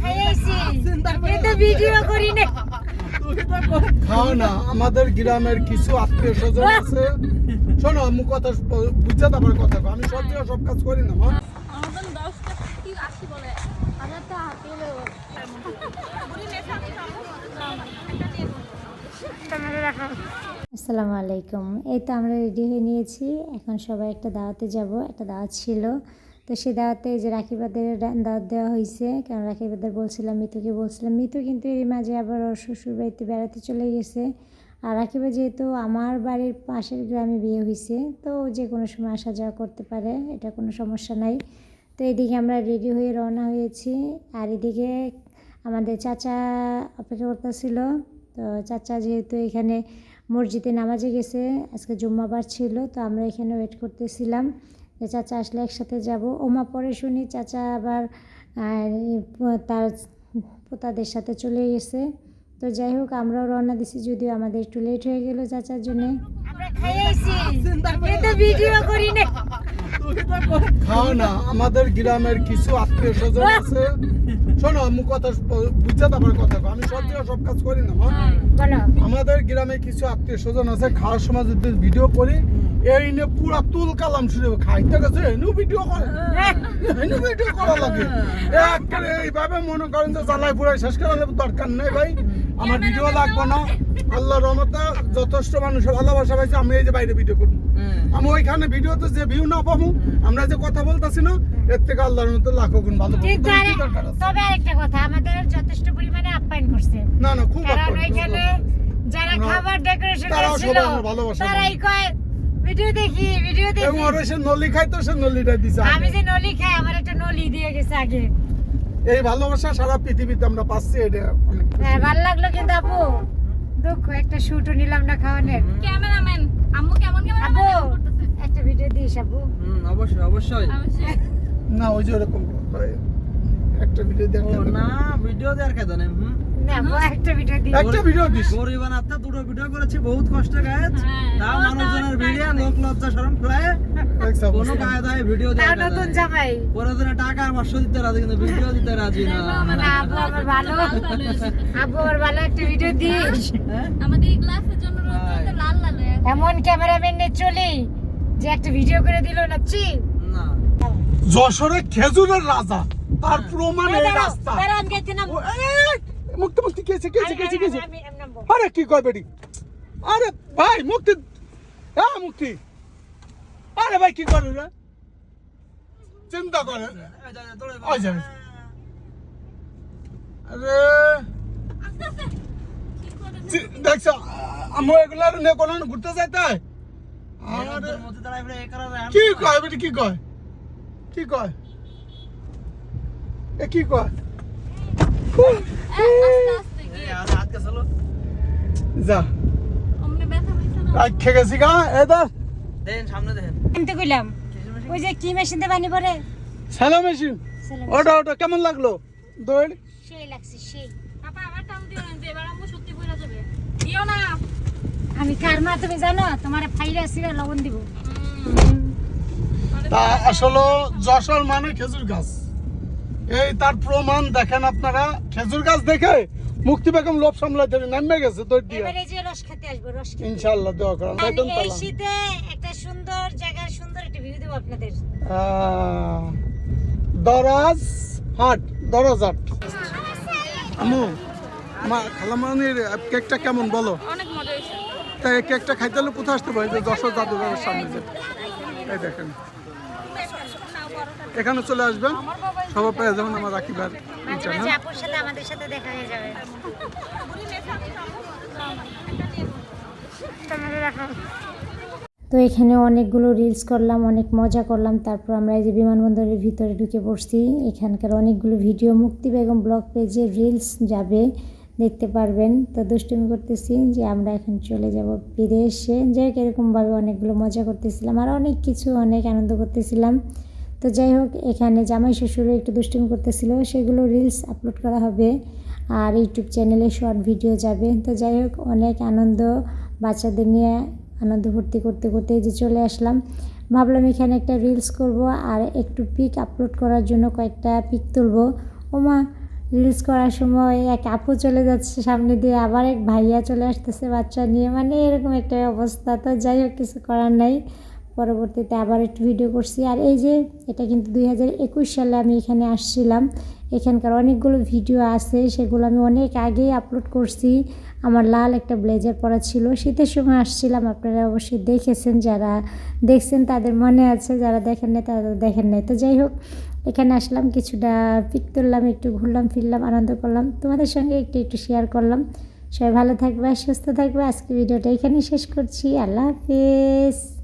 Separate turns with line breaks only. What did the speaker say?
খাইয়েছি। কিন্তু ভিডিও করি না।
খাও না আমাদের গ্রামের কিছু আত্মীয় স্বজন আছে। শোনো আমি কথা বুঝতে তারপরে কথা আমি সব জায়গায় সব কাজ করি না মা।
আসসালামু আলাইকুম। এই তো আমরা রেডি হয়ে নিয়েছি। এখন সবাই একটা দাওয়াতে যাব। একটা দাওয়াত ছিল তো সে দাওয়াতে যে রাখিবাদের দাওয়াত দেওয়া হয়েছে কারণ রাখিবাদের বলছিলাম, মিতুকে বলছিলাম, মিতু কিন্তু এর মাঝে আবার ওর শ্বশুর বাড়িতে বেড়াতে চলে গেছে। আর রাখিবা যেহেতু আমার বাড়ির পাশের গ্রামে বিয়ে হয়েছে তো যে কোনো সময় আসা যাওয়া করতে পারে, এটা কোনো সমস্যা নাই। তো এদিকে আমরা রেডি হয়ে রওনা হয়েছি, আর এদিকে আমাদের চাচা অপেক্ষা করতেছিল। তো চাচা যেহেতু এখানে মসজিদে নামাজে গেছে, আজকে জুম্মাবার ছিল, তো আমরা এখানে ওয়েট করতেছিলাম। যে চাচা আসলে একসাথে যাব। ওমা পরে শুনি চাচা আবার তার পোতাদের সাথে চলে গেছে। তো যাই হোক, আমরাও রওনা দিছি, যদিও আমাদের একটু লেট হয়ে গেল চাচার জন্য। ভিডিও করি না
খাও না। আমাদের গ্রামের কিছু আত্মীয় স্বজন আছে। শোনো আমি কথা বুঝতে তারপরে কথা আমি সব জায়গায় সব কাজ করি না আমাদের গ্রামে কিছু আত্মীয় স্বজন আছে খাওয়ার সময় যদি ভিডিও করি এই নিয়ে পুরা তুল কালাম শুনে খাইতে গেছে এনু ভিডিও করে। এনু ভিডিও করা লাগে। একেবারে এইভাবে মনে করেন যে জ্বালাই পুরাই শেষ করা লাগবে, দরকার নেই ভাই। আমার ভিডিও লাগবে না। আল্লাহ রহমতে যথেষ্ট মানুষের ভালোবাসা পাইছে আমি এই যে বাইরে ভিডিও করব। আমি ওইখানে ভিডিওতে যে ভিউ না পাবো আমরা যে কথা বলতেছি না এর থেকে আল্লাহর মতো লাখো গুণ ভালো তবে
আরেকটা কথা আমাদের যথেষ্ট পরিমাণে আপ্যায়ন করছে।
না না খুব
কারণ ওইখানে যারা খাবার ডেকোরেশন ছিল
সবাই আমার ভালোবাসা
তারাই কয় ভিডিও দেখি ভিডিও
এবং
দেখি
ওরা সে নলি খাইতো সে নলিটা দিছে
আমি যে নলি খাই আমার একটা নলি দিয়ে গেছে আগে।
এই ভালোবাসা সারা পৃথিবীতে আমরা পাচ্ছি এটা অনেক।
হ্যাঁ ভালো লাগল কিন্তু আপু। দুঃখ একটা শুটও নিলাম না খাওয়ানোর।
ক্যামেরাম্যান আম্মু কেমন
আপু
ক্যামেরাম্যান
একটা ভিডিও দিস আপু।
হুম, অবশ্যই অবশ্যই।
অবশ্যই।
না ওই যে ওরকম করে। একটা ভিডিও
না ভিডিও দেওয়ার কে জানেন হুম?
একটা ভিডিও দিস
একটা ভিডিও দিস।
গরিব বানাতে দুটো ভিডিও করেছি বহুত কষ্ট গায়ে
হ্যাঁ,
তাও মানুষজনের ভিডিও লোক লজ্জা শরম ফেলায় কোনো কায়দায় ভিডিও
তাও
দেওয়া
নতুন জামাই।
পরে দিনে টাকা পাঁচশো দিতে রাজি কিন্তু ভিডিও দিতে রাজি না।
না আপু আমার ভালো। আপু আমার ভালো একটা ভিডিও দিস।
হ্যাঁ?
আমাদের এই গ্লাসের জন্য লাল লাল
এমন ক্যামেরাম্যান নিয়ে চলি যে একটা ভিডিও করে দিল না চি।
না।
যশোরে খেজুরের রাজা তার প্রমাণ এই রাস্তা। মুক্তি মুক্তি কেছে কেছে কেছে কেছে আরে কি কয় বেটি? আরে ভাই মুক্তি। হ্যাঁ মুক্তি। আরে ভাই কি করে রে? চিন্তা করে ওই যাবে আরে। দেখছ আমি এগুলার নে কোনো ঘুরতে যাইতে হয়? কি কয় বেটি কি কয়? কি কয়? এ কি কয়? যা। রাখে গেছি গা এদার
দেন সামনে দেখেন
কিনতে কইলাম ওই যে কি মেশিন দিয়ে বানি পরে?
স্যালো মেশিন ওটা ওটা কেমন লাগল? দৌড়
সেই লাগছে সেই।
পাপা আবার টান দিও না যে এবার আম্মু সত্যি বইরা যাবে। দিও না।
আমি কার মা তুমি জানো? তোমার ফাইলে আসিরা লবণ দিব।
তা আসলে যশোর মানে খেজুর গাছ। এই তার প্রমাণ দেখেন আপনারা। খেজুর গাছ দেখে মুক্তি বেগম লোভ সামলাতে নামে গেছে দৌড় দিয়ে।
এবারে যে রস খেতে আসব রস খেতে।
ইনশাল্লাহ দোয়া করেন। একদম
এই শীতে একটা সুন্দর জায়গার সুন্দর একটা ভিউ দেবো আপনাদের।
দরাজ হাট দরাজ হাট। আমু মা খালামানির কেকটা কেমন বলো?
অনেক মজা হইছে
তাই এই কেকটা খাইতে হলে কোথায় আসতে পারে? যে যশোর জাদুঘরের সামনে যে। এই দেখেন। এখানে চলে আসবেন। সবাই পেয়ে যাবেন আমার রাখিবার
মাঝে মাঝে আপুর সাথে আমাদের সাথে দেখা হয়ে যাবে। তো এখানে অনেকগুলো রিলস করলাম অনেক মজা করলাম। তারপর আমরা এই যে বিমানবন্দরের ভিতরে ঢুকে পড়ছি। এখানকার অনেকগুলো ভিডিও মুক্তি বেগম ব্লগ পেজে রিলস যাবে দেখতে পারবেন। তো দুষ্টুমি করতেছি যে আমরা এখন চলে যাব বিদেশে। যে এরকমভাবে অনেকগুলো মজা করতেছিলাম আর অনেক কিছু অনেক আনন্দ করতেছিলাম। তো যাই হোক, এখানে জামাই শ্বশুরও একটু দুষ্টুমি করতেছিল। সেগুলো রিলস আপলোড করা হবে আর ইউটিউব চ্যানেলে শর্ট ভিডিও যাবে। তো যাই হোক, অনেক আনন্দ বাচ্চাদের নিয়ে আনন্দ ফুর্তি করতে করতে যে চলে আসলাম। ভাবলাম এখানে একটা রিলস করব আর একটু পিক আপলোড করার জন্য কয়েকটা পিক তুলবো। ওমা রিলস করার সময় এক আপু চলে যাচ্ছে সামনে দিয়ে, আবার এক ভাইয়া চলে আসতেছে বাচ্চা নিয়ে। মানে এরকম একটা অবস্থা। তো যাই হোক, কিছু করার নাই। পরবর্তীতে আবার একটু ভিডিও করছি। আর এই যে, এটা কিন্তু দুই হাজার একুশ সালে আমি এখানে আসছিলাম। এখানকার অনেকগুলো ভিডিও আছে, সেগুলো আমি অনেক আগেই আপলোড করছি। আমার লাল একটা ব্লেজার পরা ছিল। শীতের সময় আসছিলাম, আপনারা অবশ্যই দেখেছেন। যারা দেখছেন, তাদের মনে আছে। যারা দেখেন নাই, তারা দেখেন নাই। তো যাই হোক, এখানে আসলাম, কিছুটা পিক তুললাম, একটু ঘুরলাম, ফিরলাম, আনন্দ করলাম। তোমাদের সঙ্গে একটু একটু শেয়ার করলাম। সবাই ভালো থাকবে, সুস্থ থাকবে। আজকে ভিডিওটা এখানেই শেষ করছি। আল্লাহ হাফিজ।